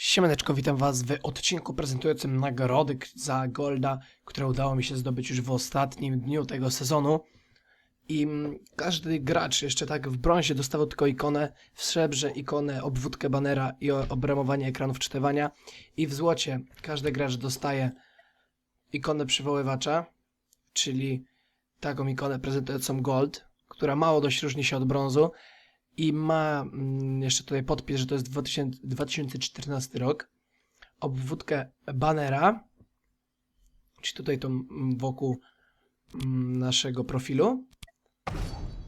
Siemaneczko, witam was w odcinku prezentującym nagrody za Golda, które udało mi się zdobyć już w ostatnim dniu tego sezonu. I mm, każdy gracz jeszcze tak w brązie dostawał tylko ikonę, w srebrze ikonę, obwódkę banera i obramowanie ekranów czytywania. I w złocie każdy gracz dostaje ikonę przywoływacza, czyli taką ikonę prezentującą Gold, która mało dość różni się od brązu i ma mm, jeszcze tutaj podpis, że to jest 2000, 2014 rok. Obwódkę banera, czyli tutaj to mm, wokół mm, naszego profilu.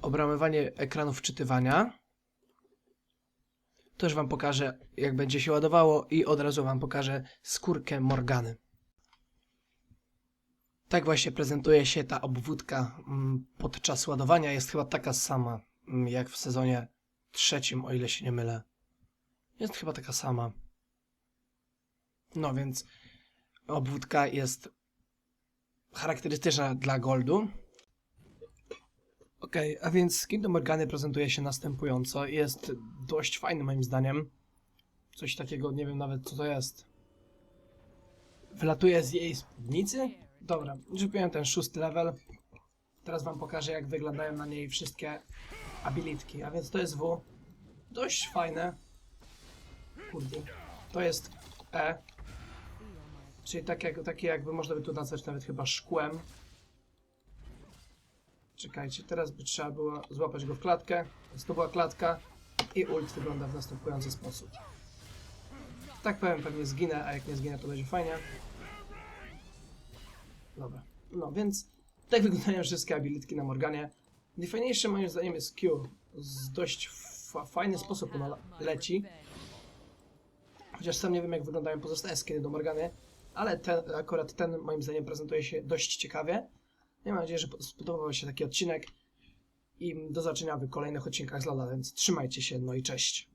Obramowanie ekranów czytywania. Też Wam pokażę, jak będzie się ładowało, i od razu Wam pokażę skórkę Morgany. Tak właśnie prezentuje się ta obwódka podczas ładowania. Jest chyba taka sama jak w sezonie trzecim, o ile się nie mylę. Jest chyba taka sama. No więc obwódka jest charakterystyczna dla Goldu. Okej, a więc Kingdom Morgany prezentuje się następująco. Jest dość fajny moim zdaniem. Coś takiego, nie wiem nawet co to jest. Wylatuje z jej spódnicy? Dobra, już ten szósty level. Teraz wam pokażę jak wyglądają na niej wszystkie abilitki. A więc to jest W. Dość fajne. Kurde. To jest E. Czyli tak jak, takie jakby można by tu nazwać nawet chyba szkłem. Czekajcie, teraz by trzeba było złapać go w klatkę. Więc to była klatka. I ult wygląda w następujący sposób. Tak powiem, pewnie zginę, a jak nie zginę, to będzie fajnie. Dobra. No więc tak wyglądają wszystkie abilitki na Morganie. Najfajniejsze moim zdaniem jest Q. Z dość fa fajny sposób ona leci. Chociaż sam nie wiem jak wyglądają pozostałe skiny do Morgany. Ale ten, akurat ten moim zdaniem prezentuje się dość ciekawie. Ja mam nadzieję, że spodobał się taki odcinek. I do zobaczenia w kolejnych odcinkach z Lola, więc trzymajcie się, no i cześć.